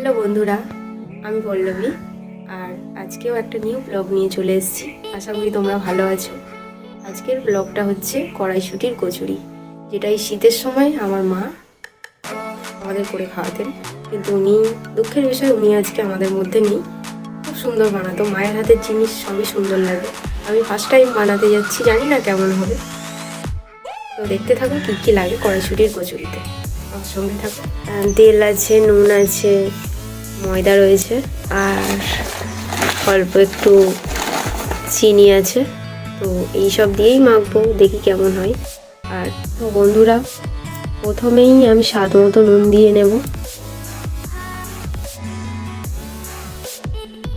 Hello বন্ধুরা, আমি পল্লবী আর আজকেও একটা নিউ ব্লগ নিয়ে চলে এসেছি। আশা করি তোমরা ভালো আছো। আজকের ব্লগটা হচ্ছে কড়াইশুটির কচুরি যেটা এই শীতের সময় আমার মা আমাদের করে খাওয়াতেন, কিন্তু উনি দুঃখের বিষয়, উনি আজকে আমাদের মধ্যে নেই। খুব সুন্দর বানাতো, মায়ের হাতের জিনিস সবই সুন্দর লাগে। আমি ফার্স্ট টাইম বানাতে যাচ্ছি, জানি না কেমন হবে। তো দেখতে থাকো কী কী লাগে কড়াইশুটির কচুরিতে। সঙ্গে তেল আছে, নুন আছে, ময়দা রয়েছে, আর অল্প একটু চিনি আছে। তো এই সব দিয়েই মাখবো, দেখি কেমন হয়। আর বন্ধুরা, প্রথমেই আমি স্বাদ মতো নুন দিয়ে নেব।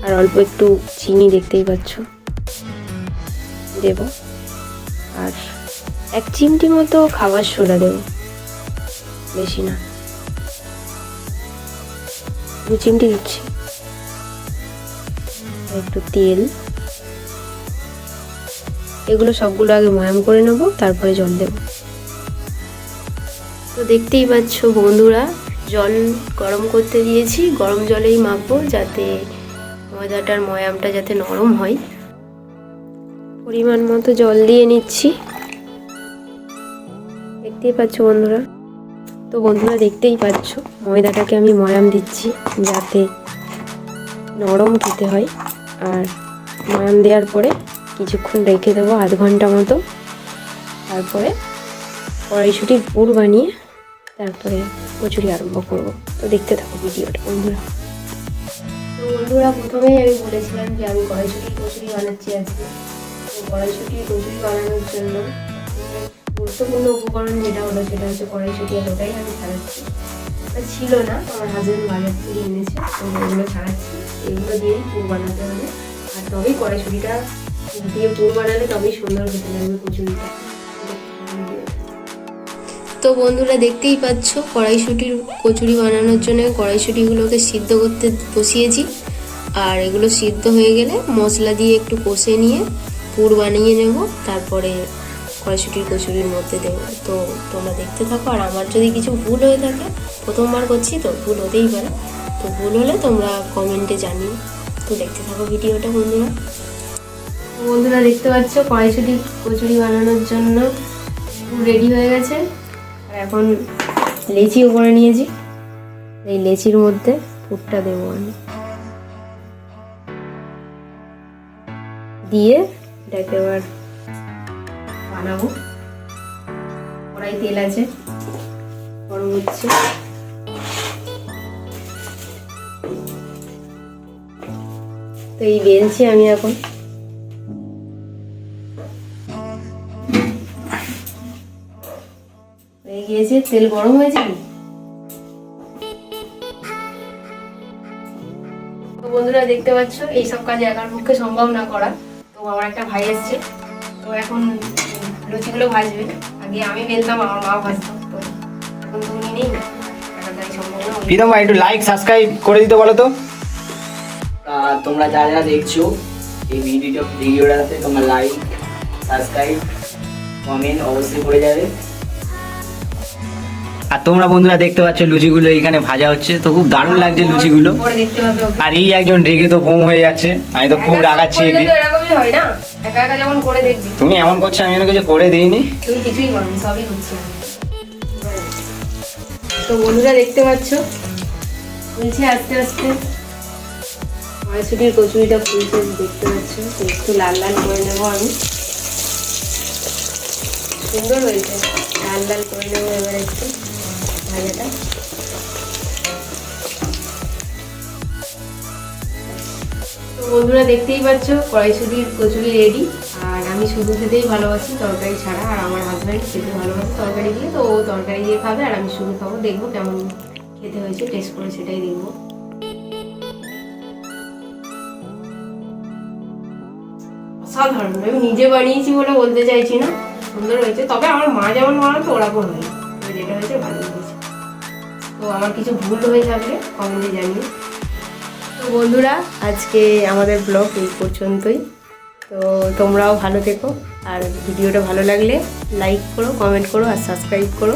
আর অল্প একটু চিনি দেখতেই পাচ্ছ। দেব। আর এক চিমটি মতো খাবার সোডা দেব। বেশি না। দু চিমটি দিচ্ছি। একটু তেল। এগুলো সবগুলো আগে ময়াম করে নেব, তারপরে জল দেব। তো দেখতেই পাচ্ছ বন্ধুরা, জল গরম করতে দিয়েছি। গরম জলেই মাখবো যাতে ময়দাটার ময়ামটা যাতে নরম হয়। পরিমাণ মতো জল দিয়ে নিচ্ছি। দেখতেই পাচ্ছ বন্ধুরা। তো বন্ধুরা দেখতেই পাচ্ছ, ময়দাটাকে আমি ময়াম দিচ্ছি যাতে নরম খেতে হয়। আর ময়াম দেওয়ার পরে কিছুক্ষণ রেখে দেবো আধ ঘণ্টা মতো। তারপরে কড়াইশুটির পুর বানিয়ে তারপরে কচুরি আরম্ভ করব। তো দেখতে থাকো ভিডিওটা, বন্ধুরা। তো বন্ধুরা প্রথমেই আমি বলেছিলাম যে আমি কড়াইশুটির কচুরি বানাচ্ছি আজকে। তো কচুরি বানানোর জন্য গুরুত্বপূর্ণ উপকরণ যেটা হলো সেটা হচ্ছে কড়াইশুটি আর ওটাই আমি ছাড়াচ্ছি। ছিল না, আমার হাজবেন্ড বাজার থেকে এনেছে, তো ওগুলো ছাড়াচ্ছি। এগুলো দিয়েই পুর বানাতে হবে। আর তবেই কড়াইশুটিটা দিয়ে পুর বানালে তবেই সুন্দর খেতে লাগবে কচুরিটা। তো বন্ধুরা দেখতেই পাচ্ছ কড়াইশুটির কচুরি বানানোর জন্য কড়াইশুটিগুলোকে সিদ্ধ করতে বসিয়েছি। আর এগুলো সিদ্ধ হয়ে গেলে মশলা দিয়ে একটু কষে নিয়ে পুর বানিয়ে নেব। তারপরে কড়াইশুটির কচুরির মধ্যে দেবো। তো তোমরা দেখতে থাকো, আর আমার যদি কিছু ভুল হয়ে থাকে, প্রথমবার করছি তো ভুল হতেই পারে। তো ভুল হলে তোমরা কমেন্টে জানিও। তো দেখতে থাকো ভিডিওটা, বন্ধুরা। বন্ধুরা, দেখতে পাচ্ছ, কড়াইশুটি কচুরি বানানোর জন্য রেডি হয়ে গেছে। আর এখন লেচিও করে নিয়েছি। এই লেচির মধ্যে পুরটা দেবো আমি। দিয়ে এটাকে এবার বানাবো। কড়াই তেল আছে, গরম হচ্ছে। তো এই বেলছি আমি এখন। হয়ে গিয়েছে, তেল গরম হয়েছে বন্ধুরা দেখতে পাচ্ছ, এইসব কাজ একার পক্ষে সম্ভব না করা। তো আমার একটা ভাই এসছে। তো এখন লুচিগুলো ভাজবে। আগে আমি বেলতাম আমার মা ভাজতো। তো এখন তো উনি নেই। প্রীতম ভাই একটু লাইক সাবস্ক্রাইব করে দিতে বলো তো। তা তোমরা যারা যারা দেখছ এই ভিডিওটা ভিডিওটাতে তোমরা লাইক সাবস্ক্রাইব কমেন্ট অবশ্যই করে যাবে। আর তোমরা বন্ধুরা দেখতে পাচ্ছ লুচিগুলো এখানে ভাজা হচ্ছে। তো খুব দারুণ লাগছে লুচিগুলো। আর এই একজন রেগে তো বোম হয়ে যাচ্ছে। আমি তো খুব রাগাচ্ছি তুমি এমন করছ, আমি কিছু করে দিইনি। তো বন্ধুরা দেখতে পাচ্ছ? ফুলছে আস্তে আস্তে। কচুরিটা ফুলছে, দেখতে পাচ্ছ? একটু লাল লাল করে নেব আমি। সুন্দর হয়েছে। লাল লাল করে নেব এবার একটু। ভাজাটা তো বন্ধুরা দেখতেই পাচ্ছ, কড়াইশুটির কচুরি রেডি আর আমি শুধু খেতেই ভালোবাসি তরকারি ছাড়া, আর আমার হাজব্যান্ড খেতে ভালোবাসে তরকারি দিয়ে, তো ও তরকারি দিয়ে খাবে, আর আমি শুধু খাব। দেখব কেমন খেতে হয়েছে টেস্ট করে সেটাই দেখব। অসাধারণ, আমি নিজে বানিয়েছি বলে বলতে চাইছি না, সুন্দর হয়েছে। তবে আমার মা যেমন বানাতো, ওরকম হয়নি। আমার কিছু ভুল হয়ে থাকলে কমেন্টে জানিয়ে তো বন্ধুরা, আজকে আমাদের ব্লগ এই পর্যন্তই। তো তোমরাও ভালো থেকো, আর ভিডিওটা ভালো লাগলে লাইক করো কমেন্ট করো, আর সাবস্ক্রাইব করো।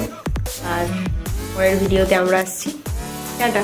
আর পরের ভিডিওতে আমরা আসছি। টাটা।